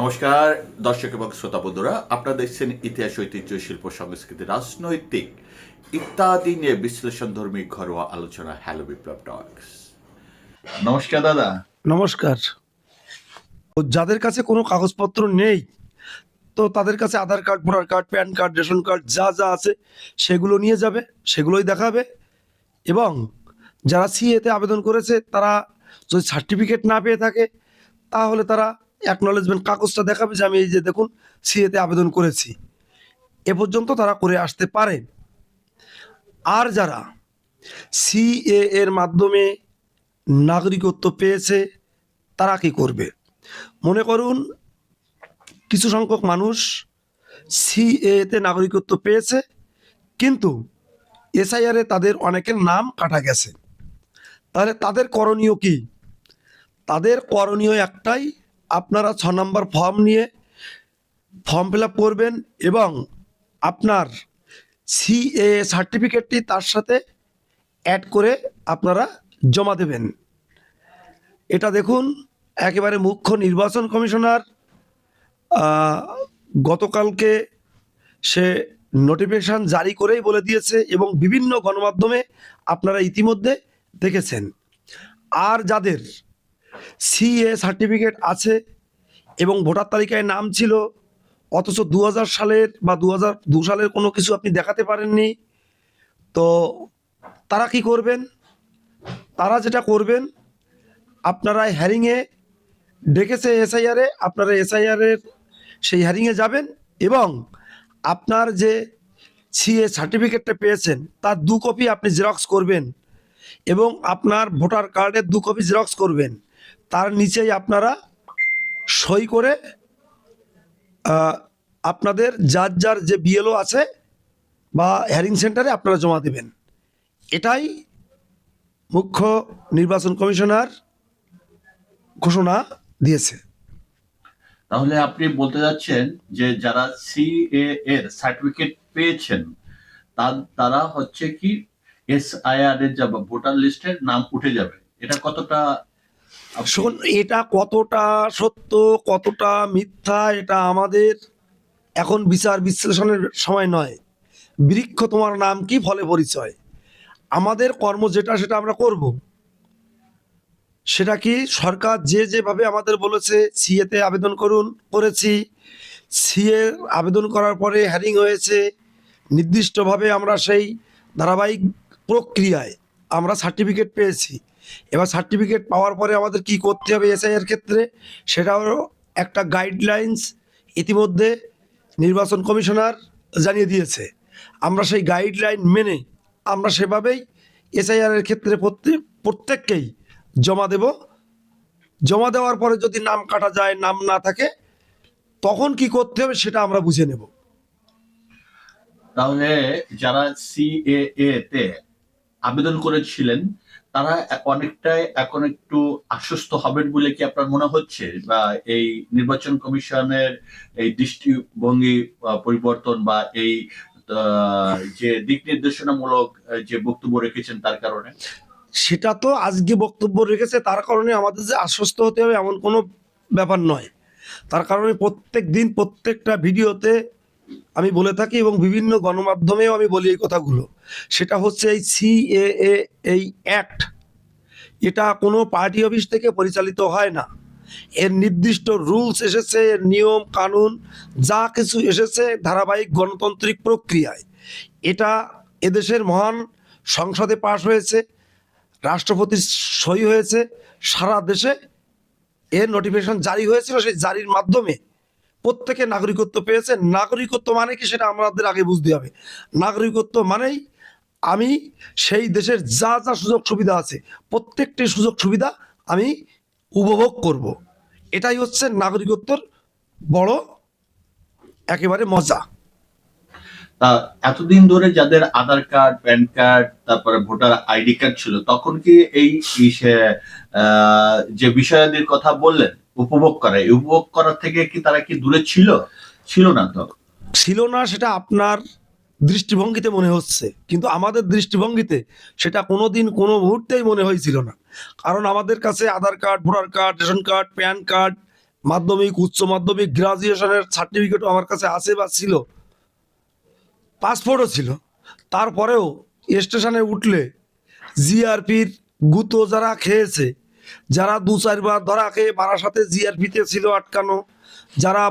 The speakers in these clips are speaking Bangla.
নমস্কার, দর্শক এবং শ্রোতা বন্ধুরা, আপনারা দেখছেন ইতিহাস, ঐতিহ্য, শিল্প, সংস্কৃতি, রাজনৈতিক ইত্যাদি নিয়ে বিশ্লেষণধর্মী ঘরোয়া আলোচনা হ্যালো বিপ্লব টক্স নমস্কার দাদা। নমস্কার। যাদের কাছে কোনো কাগজপত্র নেই, তো তাদের কাছে Aadhaar card, voter card, PAN card, ration card যা যা আছে, সেগুলো নিয়ে যাবে, সেগুলোই দেখাবে এবং যারা সিএতে আবেদন করেছে, তারা যদি সার্টিফিকেট না পেয়ে থাকে, তাহলে তারা অ্যাকনলেজমেন্ট কাগজটা দেখাবে যে আমি এই যে দেখুন সিএতে আবেদন করেছি। এ পর্যন্ত তারা করে আসতে পারে। আর যারা সিএ এর মাধ্যমে নাগরিকত্ব পেয়েছে, তারা কি করবে? মনে করুন, কিছু সংখ্যক মানুষ সিএতে নাগরিকত্ব পেয়েছে, কিন্তু এসআইআরে তাদের অনেকের নাম কাটা গেছে। তাহলে তাদের করণীয় কি? তাদের করণীয় একটাই আপনারা ছ নম্বর ফর্ম নিয়ে ফর্ম ফিল করবেন এবং আপনার সিএ সার্টিফিকেটটি তার সাথে অ্যাড করে আপনারা জমা দেবেন। এটা দেখুন, একেবারে মুখ্য নির্বাচন কমিশনার গতকালকে সে নোটিফিকেশন জারি করেই বলে দিয়েছে এবং বিভিন্ন গণমাধ্যমে আপনারা ইতিমধ্যে দেখেছেন। আর যাদের সিএ সার্টিফিকেট আছে এবং ভোটার তালিকায় নাম ছিল, অথচ দু হাজার সালের বা দু দু সালের কোনো কিছু আপনি দেখাতে পারেননি। তো তারা কি করবেন? তারা যেটা করবেন, আপনারা হ্যারিংয়ে ডেকেছে এসআইআরে আপনারা এসআইআরের সেই হ্যারিংয়ে যাবেন এবং আপনার যে সিএ সার্টিফিকেটটা পেয়েছেন, তার দু কপি আপনি জেরক্স করবেন এবং আপনার ভোটার কার্ডের দু কপি জেরক্স করবেন। তার নিচেই আপনারা সই করে আপনাদের যার যার যে বিএলও আছে বা হ্যারিং সেন্টারে আপনারা জমা দেবেন। এটাই মুখ্য নির্বাচন কমিশনার ঘোষণা দিয়েছে। তাহলে আপনি বলতে যাচ্ছেন যে যারা সিএ এর সার্টিফিকেট পেয়েছেন, তারা হচ্ছে কি এস এসআইআর এর যা ভোটার লিস্টের নাম উঠে যাবে। এটা কতটা শোন, এটা কতটা সত্য, কতটা মিথ্যা, এটা আমাদের এখন বিচার বিশ্লেষণের সময় নয়। বৃক্ষ তোমার নাম কি? ফলে পরিচয়। আমাদের কর্ম যেটা, সেটা আমরা করব। সেটা কি? সরকার যে যেভাবে আমাদের বলেছে, সিএতে আবেদন করুন, করেছি। সিএ আবেদন করার পরে হ্যারিং হয়েছে। নির্দিষ্টভাবে আমরা সেই ধারাবাহিক প্রক্রিয়ায় আমরা সার্টিফিকেট পেয়েছি। এবার সার্টিফিকেট পাওয়ার পরে আমাদের কি করতে হবে এসআইয়ের ক্ষেত্রে? সেটাও একটা গাইডলাইন্স ইতিমধ্যে নির্বাচন কমিশনার জানিয়ে দিয়েছে। আমরা সেই গাইডলাইন মেনে আমরা সেভাবেই এসআইআর এর ক্ষেত্রে প্রত্যেক, প্রত্যেককেই জমা দেব। জমা দেওয়ার পরে যদি নাম কাটা যায়, নাম না থাকে, তখন কি করতে হবে সেটা আমরা বুঝে নেব। তাহলে যারা সিএএ তে আবেদন করেছিলেন তারা অনেকটাই এখন একটু আশ্বস্ত হবেন বলে কি আপনার মনে হচ্ছে? বা এই নির্বাচন কমিশনের এই দৃষ্টিভঙ্গি পরিবর্তন বা এই যে দিক নির্দেশনামূলক যে বক্তব্য রেখেছেন তার কারণে? সেটা তো আজকে বক্তব্য রেখেছে, তার কারণে আমাদের যে আশ্বস্ত হতে হবে এমন কোনো ব্যাপার নয়। তার কারণে প্রত্যেক দিন প্রত্যেকটা ভিডিওতে আমি বলে থাকি এবং বিভিন্ন গণমাধ্যমেও আমি বলি এই কথাগুলো। সেটা হচ্ছে এই সিএএ এই অ্যাক্ট, এটা কোনো পার্টি অফিস থেকে পরিচালিত হয় না। এর নির্দিষ্ট রুলস এসেছে, এর নিয়ম, কানুন, যা কিছু এসেছে ধারাবাহিক গণতান্ত্রিক প্রক্রিয়ায়। এটা এদেশের মহান সংসদে পাশ হয়েছে রাষ্ট্রপতির সই হয়েছে, সারা দেশে এর নোটিফিকেশন জারি হয়েছিল, সেই জারির মাধ্যমে। প্রত্যেকে নাগরিকত্ব পেয়েছে। নাগরিকত্ব মানে কি সেটা আমাদের আগে বুঝতে হবে। নাগরিকত্ব মানেই আমি সেই দেশের যা যা সুযোগ সুবিধা আছে, প্রত্যেকটি সুযোগ সুবিধা আমি উপভোগ করব। এটাই হচ্ছে নাগরিকত্বর বড় একেবারে মজা। তা এতদিন ধরে যাদের আধার কার্ড, প্যান কার্ড, তারপরে ভোটার আইডি কার্ড ছিল, তখন কি এই যে বিষয়াদির কথা বললেন উপভোগ করা। উপভোগ করা থেকে কি তারা কি দূরে ছিল? ছিল না তো। ছিল না সেটা আপনার দৃষ্টিভঙ্গিতে মনে হচ্ছে। কিন্তু আমাদের দৃষ্টিভঙ্গিতে সেটা কোনো দিন কোনো মুহূর্তেই মনে হয়েছিল না। কারণ আমাদের কাছে Aadhaar card, voter card, ration card, PAN card, মাধ্যমিক, উচ্চ মাধ্যমিক, গ্রাজুয়েশনের সার্টিফিকেটও আমার কাছে আছে বা ছিল। পাসপোর্টও ছিল। তারপরেও স্টেশনে উঠলে জিআরপির গুতো যারা খেয়েছে যারা দু চারবার ধরা খেয়ে বারাসাতে জিআরপিতে ছিল আটকানো, যারা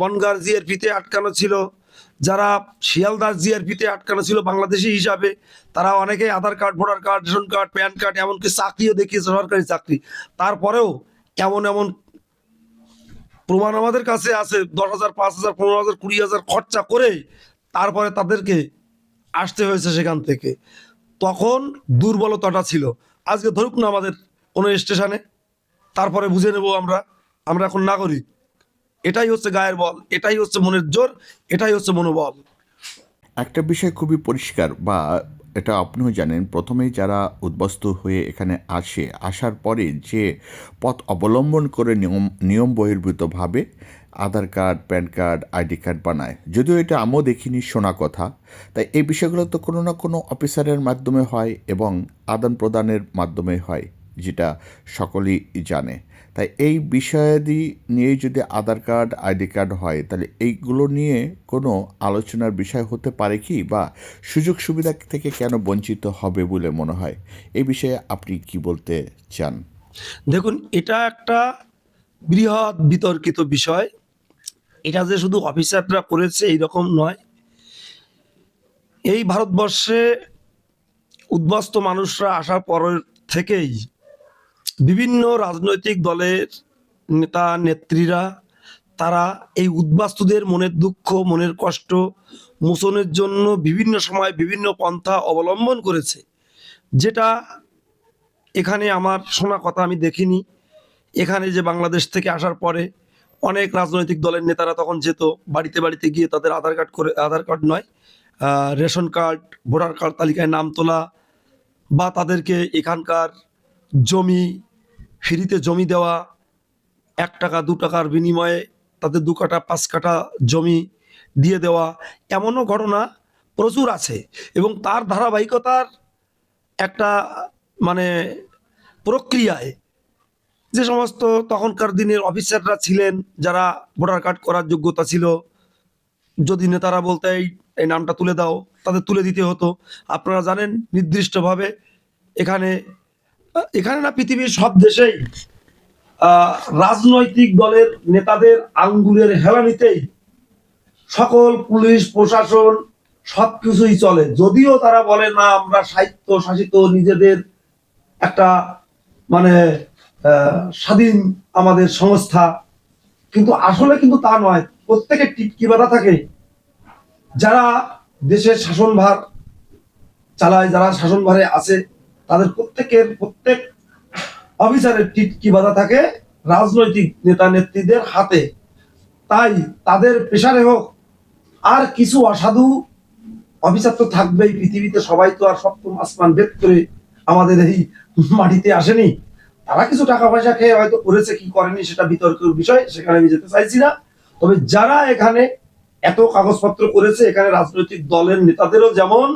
বনগার জিআরপিতে আটকানো ছিল, যারা শিয়ালদার জিআরপিতে আটকানো ছিল বাংলাদেশি হিসাবে, তারা অনেকে Aadhaar card, voter card, ration card, PAN card, এমনকি চাকরিও দেখিয়েছে, সরকারি চাকরি। তারপরেও এমন এমন প্রমাণ আমাদের কাছে আছে, দশ হাজার, পাঁচ হাজার, পনেরো হাজার, কুড়ি হাজার খরচা করে তারপরে তাদেরকে আসতে হয়েছে সেখান থেকে। তখন দুর্বলতাটা ছিল। আজকে ধরুক না আমাদের কোনো স্টেশনে, তারপরে বুঝে নেব আমরা আমরা এখন নাগরিক। এটাই হচ্ছে গায়ের বল, এটাই হচ্ছে মনের জোর, এটাই হচ্ছে মনোবল। একটা বিষয় খুবই পরিষ্কার, বা এটা আপনিও জানেন, প্রথমেই যারা উদ্বস্ত হয়ে এখানে আসে, আসার পরে যে পথ অবলম্বন করে নিয়ম নিয়ম বহির্ভূতভাবে Aadhaar card, PAN card, ID card বানায়। যদিও এটা আমিও দেখিনি শোনা কথা, তাই এই বিষয়গুলো তো কোনো না কোনো অফিসারের মাধ্যমে হয় এবং আদান প্রদানের মাধ্যমে হয়। যেটা সকলেই জানে। তাই এই বিষয়াদি নিয়ে যদি আধার কার্ড, আইডি কার্ড হয়, তাহলে এইগুলো নিয়ে কোনো আলোচনার বিষয় হতে পারে কি? বা সুযোগ সুবিধা থেকে কেন বঞ্চিত হবে বলে মনে হয়? এই বিষয়ে আপনি কি বলতে চান? দেখুন, এটা একটা বৃহৎ বিতর্কিত বিষয়। এটা যে শুধু অফিসাররা করেছে এইরকম নয়। এই ভারতবর্ষে উদ্বাস্ত মানুষরা আসার পর থেকেই বিভিন্ন রাজনৈতিক দলের নেতা, নেত্রীরা, তারা এই উদ্বাস্তুদের মনের দুঃখ, মনের কষ্ট মোচনের জন্য বিভিন্ন সময় বিভিন্ন পন্থা অবলম্বন করেছে। যেটা এখানে আমার শোনা কথা আমি দেখিনি। এখানে যে বাংলাদেশ থেকে আসার পরে অনেক রাজনৈতিক দলের নেতারা তখন যেত, বাড়িতে বাড়িতে গিয়ে তাদের আধার কার্ড করে, আধার কার্ড নয় রেশন কার্ড, ভোটার কার্ড তালিকায় নাম তোলা বা তাদেরকে এখানকার জমি ফ্রিতে জমি দেওয়া, এক টাকা, দু টাকার বিনিময়ে তাদের দু কাটা পাঁচ কাটা জমি দিয়ে দেওয়া, এমনও ঘটনা প্রচুর আছে। এবং তার ধারাবাহিকতার একটা মানে প্রক্রিয়ায় যে সমস্ত তখনকার দিনের অফিসাররা ছিলেন, যারা ভোটার কার্ড করার যোগ্যতা ছিল, যদি নেতারা বলতে এই নামটা তুলে দাও, তাদের তুলে দিতে হতো। আপনারা জানেন, নির্দিষ্টভাবে এখানে এখানে না পৃথিবীর সব দেশেই রাজনৈতিক দলের নেতাদের আঙ্গুলের হেলানিতেই সকল পুলিশ, প্রশাসন সবকিছুই চলে। যদিও তারা বলে, না, আমরা সাহিত্য শাসিত নিজেদের একটা মানে স্বাধীন আমাদের সংস্থা। কিন্তু আসলে কিন্তু তা নয়। প্রত্যেকের টিটকি বাধা থাকে। যারা দেশের শাসনভার চালায়, যারা শাসনভারে আছে তাদের প্রত্যেকের প্রত্যেক অফিসারের টিটকি বাধা থাকে? রাজনৈতিক নেতা নেত্রীদের হাতে। তাই তাদের পেশারে হোক, আর কিছু অসাধু অফিসার তো থাকবেই, পৃথিবীতে সবাই তো আর সপ্তম আসমান ভেদ করে আমাদের এই মাটিতে আসেনি। তারা কিছু টাকা পয়সা খেয়ে হয়তো করেছে, কি করেনি সেটা বিতর্কের বিষয়, সেখানে আমি যেতে চাইছি না। তবে যারা এখানে এত কাগজপত্র করেছে, এখানে রাজনৈতিক দলের নেতাদেরও যেমন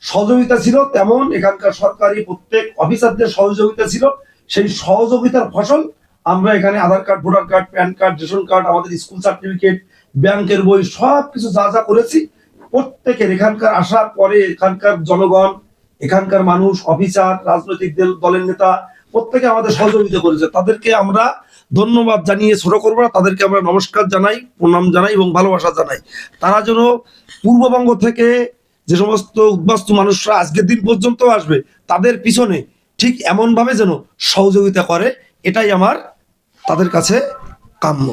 সহযোগিতা ছিল, তেমন এখানকার সরকারি প্রত্যেক অফিসারদের সহযোগিতা ছিল। সেই সহযোগিতার ফসল আমরা এখানে Aadhaar card, voter card, PAN card, ration card, আমাদের স্কুল সার্টিফিকেট, ব্যাংকের বই সব কিছু যা যা করেছি, প্রত্যেকের এখানকার আসার পরে এখানকার জনগণ, এখানকার মানুষ, অফিসার, রাজনৈতিক দল- দলের নেতা, প্রত্যেকে আমাদের সহযোগিতা করেছে। তাদেরকে আমরা ধন্যবাদ জানিয়ে ছোট করব না তাদেরকে আমরা নমস্কার জানাই, প্রণাম জানাই এবং ভালোবাসা জানাই। তারা যেন পূর্ববঙ্গ থেকে যে সমস্ত উদ্বাস্তু মানুষরা আজকের দিন পর্যন্ত আসবে, তাদের পিছনে ঠিক এমনভাবে যেন সহযোগিতা করে, এটাই আমার তাদের কাছে কাম্য।